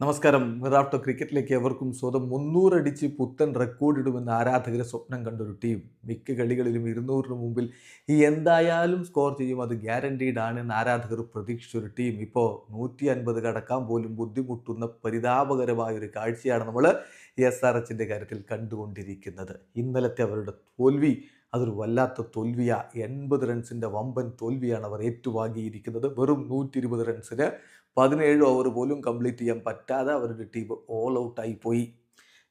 നമസ്കാരം. മിറാട്ടോ ക്രിക്കറ്റിലേക്ക് എവർക്കും സ്വതം മുന്നൂറടിച്ച് പുത്തൻ റെക്കോർഡ് ഇടുമെന്ന് ആരാധകരെ സ്വപ്നം കണ്ടൊരു ടീം മിക്ക കളികളിലും ഇരുന്നൂറിന് മുമ്പിൽ ഈ എന്തായാലും സ്കോർ ചെയ്യും അത് ഗ്യാരണ്ടീഡ് ആണ് എന്ന് ആരാധകർ പ്രതീക്ഷിച്ച ഒരു ടീം ഇപ്പോൾ നൂറ്റി അൻപത് കടക്കാൻ പോലും ബുദ്ധിമുട്ടുന്ന പരിതാപകരമായ ഒരു കാഴ്ചയാണ് നമ്മൾ എസ് ആർ എച്ചിന്റെ കാര്യത്തിൽ കണ്ടുകൊണ്ടിരിക്കുന്നത്. ഇന്നലത്തെ അവരുടെ തോൽവി അതൊരു വല്ലാത്ത തോൽവിയാണ് എൺപത് റൺസിന്റെ വമ്പൻ തോൽവിയാണ് അവർ ഏറ്റുവാങ്ങിയിരിക്കുന്നത്. വെറും നൂറ്റി ഇരുപത് റൺസിന് പതിനേഴ് ഓവർ പോലും കംപ്ലീറ്റ് ചെയ്യാൻ പറ്റാതെ അവരുടെ ടീം ഓൾ ഔട്ടായി പോയി.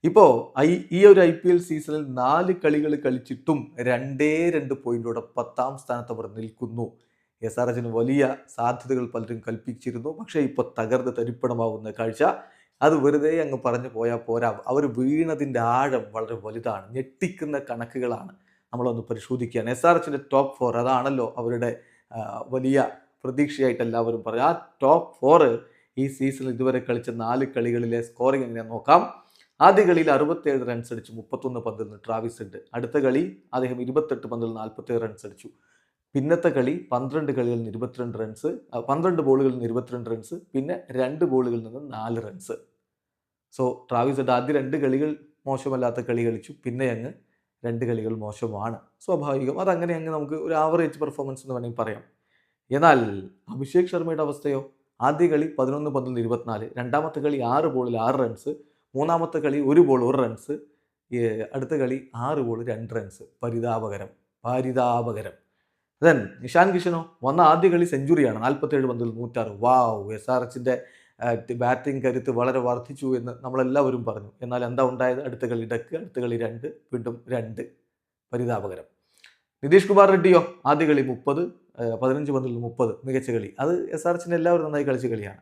ഇപ്പോൾ ഐ ഈ ഒരു ഐ പി എൽ സീസണിൽ നാല് കളികൾ കളിച്ചിട്ടും രണ്ടേ രണ്ട് പോയിന്റോടെ പത്താം സ്ഥാനത്ത് അവർ നിൽക്കുന്നു. എസ് ആർ എച്ചിന് വലിയ സാധ്യതകൾ പലരും കൽപ്പിച്ചിരുന്നു. പക്ഷേ ഇപ്പോൾ തകർന്ന് തരിപ്പണമാവുന്ന കാഴ്ച. അത് വെറുതെ അങ്ങ് പറഞ്ഞു പോയാൽ പോരാ. അവർ വീണതിന്റെ ആഴം വളരെ വലുതാണ്. ഞെട്ടിക്കുന്ന കണക്കുകളാണ് നമ്മളൊന്ന് പരിശോധിക്കുകയാണ്. എസ് ആർ എച്ചിന്റെ ടോപ്പ് ഫോർ അതാണല്ലോ അവരുടെ വലിയ പ്രതീക്ഷയായിട്ട് എല്ലാവരും പറയും. ആ ടോപ്പ് ഫോർ ഈ സീസണിൽ ഇതുവരെ കളിച്ച നാല് കളികളിലെ സ്കോറിംഗ് എങ്ങനെ നോക്കാം. ആദ്യ കളിയിൽ അറുപത്തേഴ് റൺസ് അടിച്ചു മുപ്പത്തൊന്ന് പന്തിൽ നിന്ന് ട്രാവിസ് ഉണ്ട്. അടുത്ത കളി അദ്ദേഹം ഇരുപത്തെട്ട് പന്തിൽ നാൽപ്പത്തേഴ് റൺസ് അടിച്ചു. പിന്നത്തെ കളി പന്ത്രണ്ട് കളികളിൽ നിന്ന് ഇരുപത്തിരണ്ട് റൺസ് പന്ത്രണ്ട് ബോളുകളിൽ നിന്ന് ഇരുപത്തിരണ്ട് റൺസ് പിന്നെ രണ്ട് ബോളുകളിൽ നിന്ന് നാല് റൺസ് സോ ട്രാവിസ് ഹെഡ് ആദ്യ രണ്ട് കളികൾ മോശമല്ലാത്ത കളി കളിച്ചു. പിന്നെ അങ്ങ് രണ്ട് കളികൾ മോശമാണ്. സ്വാഭാവികം. അതങ്ങനെ അങ്ങ് നമുക്ക് ഒരു ആവറേജ് പെർഫോമൻസ് എന്ന് വേണമെങ്കിൽ പറയാം. എന്നാൽ അഭിഷേക് ശർമ്മയുടെ അവസ്ഥയോ? ആദ്യ കളി പതിനൊന്ന് നിന്ന് ഇരുപത്തിനാല്. രണ്ടാമത്തെ കളി ആറ് ബോളിൽ ആറ് റൺസ് മൂന്നാമത്തെ കളി ഒരു ബോൾ ഒരു റൺസ് അടുത്ത കളി ആറ് ബോൾ രണ്ട് റൺസ് പരിതാപകരം. പരിതാപകരം. ദെൻ നിഷാൻ കിഷനോ? വന്ന ആദ്യ കളി സെഞ്ചുറിയാണ്. നാൽപ്പത്തേഴ് പന്തിൽ നൂറ്റാറ്. വാവ് എസ് ആർ എച്ചിന്റെ ബാറ്റിംഗ് കരുത്ത് വളരെ വർദ്ധിച്ചു എന്ന് നമ്മളെല്ലാവരും പറഞ്ഞു. എന്നാൽ എന്താ ഉണ്ടായത്? അടുത്ത കളി ഡക്ക് അടുത്ത കളി രണ്ട് വീണ്ടും രണ്ട്. പരിതാപകരം. നിതീഷ് കുമാർ റെഡ്ഡിയോ? ആദ്യ കളി മുപ്പത് പതിനഞ്ച് പന്തിൽ മുപ്പത് മികച്ച കളി. അത് എസ് ആർ എച്ചിന് എല്ലാവരും നന്നായി കളിച്ച കളിയാണ്.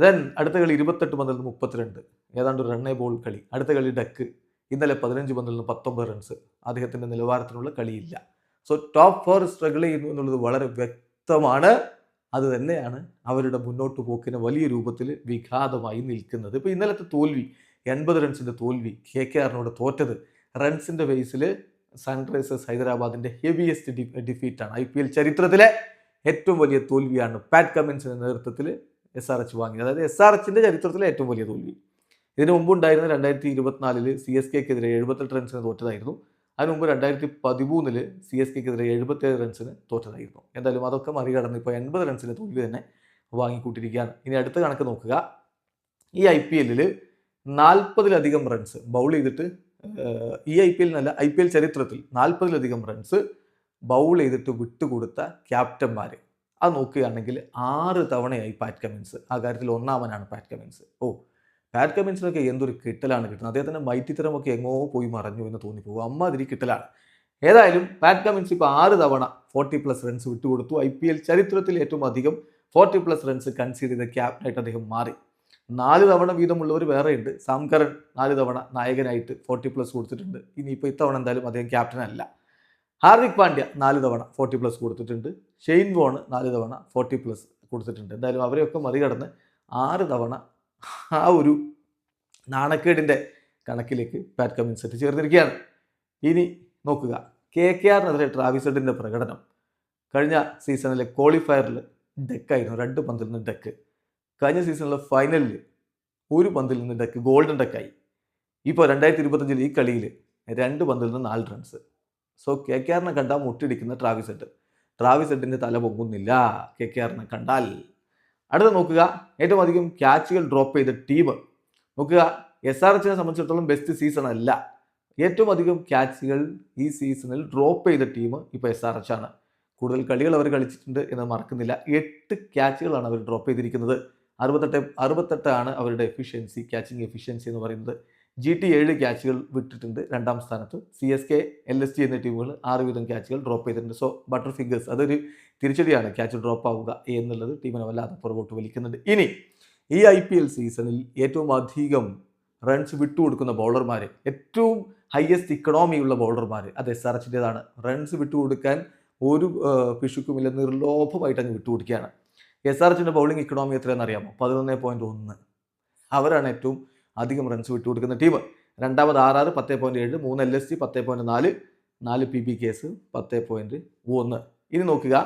ദെൻ അടുത്ത കളി ഇരുപത്തെട്ട് പന്തിൽ നിന്ന് മുപ്പത്തിരണ്ട്. ഏതാണ്ട് ഒരു റണ്ണേ ബോൾ കളി. അടുത്ത കളി ഡക്ക് ഇന്നലെ പതിനഞ്ച് പന്തിൽ നിന്ന് പത്തൊമ്പത് റൺസ് അദ്ദേഹത്തിന്റെ നിലവാരത്തിനുള്ള കളിയില്ല. സോ ടോപ്പ് ഫോർ സ്ട്രഗിൾ ചെയ്യുന്നു എന്നുള്ളത് വളരെ വ്യക്തമാണ്. അത് തന്നെയാണ് അവരുടെ മുന്നോട്ട് പോക്കിന് വലിയ രൂപത്തിൽ വിഘാതമായി നിൽക്കുന്നത്. ഇപ്പോൾ ഇന്നലത്തെ തോൽവി എൺപത് റൺസിന്റെ തോൽവി കെ കെ ആറിനോട് തോറ്റത് റൺസിന്റെ ബേസിൽ സൺറൈസേഴ്സ് ഹൈദരാബാദിന്റെ ഹെവിയസ്റ്റ് ഡി ഡിഫീറ്റാണ് ഐ പി എൽ ചരിത്രത്തിലെ ഏറ്റവും വലിയ തോൽവിയാണ് പാറ്റ് കമ്മിൻസിന്റെ നേതൃത്വത്തിൽ എസ് ആർ എച്ച് വാങ്ങിയത്. അതായത് എസ് ആർ എച്ചിന്റെ ചരിത്രത്തിലെ ഏറ്റവും വലിയ തോൽവി. ഇതിനു മുമ്പുണ്ടായിരുന്ന രണ്ടായിരത്തി ഇരുപത്തിനാലിൽ സി എസ് കെക്കെതിരെ എഴുപത്തെട്ട് റൺസിന് തോറ്റതായിരുന്നു. അതിന് മുമ്പ് രണ്ടായിരത്തി പതിമൂന്നിൽ സി എസ് കെക്കെതിരെ എഴുപത്തേഴ് റൺസിന് തോറ്റതായിരുന്നു. എന്തായാലും അതൊക്കെ മറികടന്ന് ഇപ്പോൾ എൺപത് റൺസിന് തോൽവി തന്നെ വാങ്ങിക്കൂട്ടിരിക്കുകയാണ്. ഇനി അടുത്ത കണക്ക് നോക്കുക. ഈ ഐ പി എല്ലിൽ നാൽപ്പതിലധികം റൺസ് ബൗൾ ചെയ്തിട്ട് ഈ ഐ പി എല്ലിനല്ല ഐ പി എൽ ചരിത്രത്തിൽ നാൽപ്പതിലധികം റൺസ് ബൗൾ ചെയ്തിട്ട് വിട്ടുകൊടുത്ത ക്യാപ്റ്റന്മാർ അത് നോക്കുകയാണെങ്കിൽ ആറ് തവണയായി പാറ്റ് കമിൻസ് ആ കാര്യത്തിൽ ഒന്നാമനാണ് പാറ്റ് കമിൻസ് ഓ പാറ്റ് കമിൻസിനൊക്കെ എന്തൊരു കിട്ടലാണ് കിട്ടുന്നത്? അദ്ദേഹത്തിന്റെ മൈറ്റിത്തരമൊക്കെ എങ്ങോ പോയി മറഞ്ഞു എന്ന് തോന്നിപ്പോകും. അമ്മാതിരി കിട്ടലാണ്. ഏതായാലും പാറ്റ് കമിൻസ് ഇപ്പോൾ ആറ് തവണ ഫോർട്ടി പ്ലസ് റൺസ് വിട്ടുകൊടുത്തു. ഐ പി എൽ ചരിത്രത്തിൽ ഏറ്റവും അധികം ഫോർട്ടി പ്ലസ് റൺസ് കൺസീഡ് ചെയ്ത ക്യാപ്റ്റനായിട്ട് അദ്ദേഹം മാറി. നാല് തവണ വീതമുള്ളവർ വേറെയുണ്ട്. സാംകരൻ നാല് തവണ നായകനായിട്ട് ഫോർട്ടി പ്ലസ് കൊടുത്തിട്ടുണ്ട്. ഇനിയിപ്പോൾ ഇത്തവണ എന്തായാലും അദ്ദേഹം ക്യാപ്റ്റൻ അല്ല. ഹാർദിക് പാണ്ഡ്യ നാല് തവണ ഫോർട്ടി പ്ലസ് കൊടുത്തിട്ടുണ്ട്. ഷെയ്ൻ വോൺ നാല് തവണ ഫോർട്ടി പ്ലസ് കൊടുത്തിട്ടുണ്ട്. എന്തായാലും അവരെയൊക്കെ മറികടന്ന് ആറ് തവണ ആ ഒരു നാണക്കേടിന്റെ കണക്കിലേക്ക് പാറ്റ് കമ്മിൻസ് ചേർന്നിരിക്കുകയാണ് ഇനി നോക്കുക. കെ കെ ആറിനെതിരെ ട്രാവിസഡിന്റെ പ്രകടനം കഴിഞ്ഞ സീസണിലെ ക്വാളിഫയറിൽ ഡെക്കായിരുന്നു രണ്ട് പന്തിൽ നിന്ന് ഡെക്ക് കഴിഞ്ഞ സീസണിലെ ഫൈനലിൽ ഒരു പന്തിൽ നിന്ന് ഡക്ക് ഗോൾഡൻ ഡക്കായി ഇപ്പോൾ രണ്ടായിരത്തി ഇരുപത്തഞ്ചിൽ ഈ കളിയിൽ രണ്ട് പന്തിൽ നിന്ന് നാല് റൺസ് സോ കെ കെ ആറിനെ കണ്ടാൽ മുട്ടിടിക്കുന്ന ട്രാവിസ് ഹെഡ്. ട്രാവിസ് ഹെഡിന്റെ തല പൊങ്ങുന്നില്ല. കെ കെ ആറിനെ കണ്ടാൽ. അടുത്ത നോക്കുക. ഏറ്റവും അധികം ക്യാച്ചുകൾ ഡ്രോപ്പ് ചെയ്ത ടീം നോക്കുക. എസ് ആർ എച്ചിനെ സംബന്ധിച്ചിടത്തോളം ബെസ്റ്റ് സീസൺ അല്ല. ഏറ്റവും അധികം ക്യാച്ചുകൾ ഈ സീസണിൽ ഡ്രോപ്പ് ചെയ്ത ടീം ഇപ്പോൾ എസ് ആർ എച്ച് ആണ്. കൂടുതൽ കളികൾ അവർ കളിച്ചിട്ടുണ്ട് എന്ന് മറക്കുന്നില്ല. എട്ട് ക്യാച്ചുകളാണ് അവർ ഡ്രോപ്പ് ചെയ്തിരിക്കുന്നത്. അറുപത്തെട്ട് അറുപത്തെട്ടാണ് അവരുടെ എഫിഷ്യൻസി ക്യാച്ചിങ് എഫിഷ്യൻസി എന്ന് പറയുന്നത്. ജി ടി ഏഴ് ക്യാച്ചുകൾ വിട്ടിട്ടുണ്ട് രണ്ടാം സ്ഥാനത്ത്. C S K L S T എന്നീ ടീമുകൾ ആറ് വീതം ക്യാച്ചുകൾ ഡ്രോപ്പ് ചെയ്തിട്ടുണ്ട്. സോ ബട്ടർ ഫിഗേഴ്സ് അതൊരു തിരിച്ചടിയാണ് ക്യാച്ച് ഡ്രോപ്പ് ആവുക എന്നുള്ളത് ടീമിനെ വല്ലാതെ പുറകോട്ട് വലിക്കുന്നുണ്ട്. ഇനി ഈ ഐ പി എൽ സീസണിൽ ഏറ്റവും അധികം റൺസ് വിട്ടുകൊടുക്കുന്ന ബൗളർമാർ ഏറ്റവും ഹയസ്റ്റ് ഇക്കണോമിയുള്ള ബൗളർമാർ അത് എസ് ആർ എച്ചിന്റെതാണ് റൺസ് വിട്ടുകൊടുക്കാൻ ഒരു പിശുക്കുമില്ല നിർലോഭമായിട്ട് അങ്ങ് വിട്ടുകൊടുക്കുകയാണ്. എസ് ആർ എച്ചിന്റെ ബൗളിംഗ് ഇക്കണോമി എത്രയാണെന്ന് അറിയാമോ പതിനൊന്ന് പോയിന്റ് ഒന്ന്. അവരാണ് ഏറ്റവും അധികം റൺസ് വിട്ടുകൊടുക്കുന്ന ടീം രണ്ടാമത് ആർ ആറ് പത്ത് പോയിന്റ് ഏഴ്. മൂന്ന് എൽ എസ് ടി പത്ത് പോയിന്റ് നാല്. നാല് പി ബി കേസ് പത്ത് പോയിന്റ് ഒന്ന്. ഇനി നോക്കുക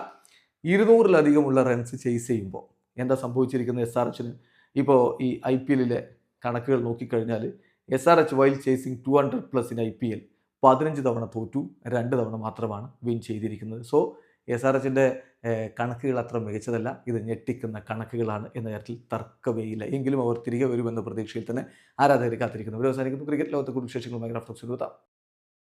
ഇരുന്നൂറിലധികമുള്ള റൺസ് ചേസ് ചെയ്യുമ്പോൾ എന്താ സംഭവിച്ചിരിക്കുന്നത് എസ് ആർ എച്ചിന് ഇപ്പോൾ ഈ ഐ പി എല്ലിലെ കണക്കുകൾ നോക്കിക്കഴിഞ്ഞാൽ S R H while chasing two hundred plus in I P L പതിനഞ്ച് തവണ തോറ്റു രണ്ട് തവണ മാത്രമാണ് വിൻ ചെയ്തിരിക്കുന്നത്. സോ എസ് ആർ എച്ചിന്റെ കണക്കുകൾ അത്ര മികച്ചതല്ല. ഇത് ഞെട്ടിക്കുന്ന കണക്കുകളാണ് എന്ന കാര്യത്തിൽ തർക്കമേയില്ല എങ്കിലും അവർ തിരികെ വരുമെന്ന പ്രതീക്ഷയിൽ തന്നെ ആരാധകർ കാത്തിരിക്കുന്നു. ഒരു അവസാനിക്കുന്നു. ക്രിക്കറ്റ് ലോകത്തെ കൂടുതൽ വിശേഷങ്ങളുമായി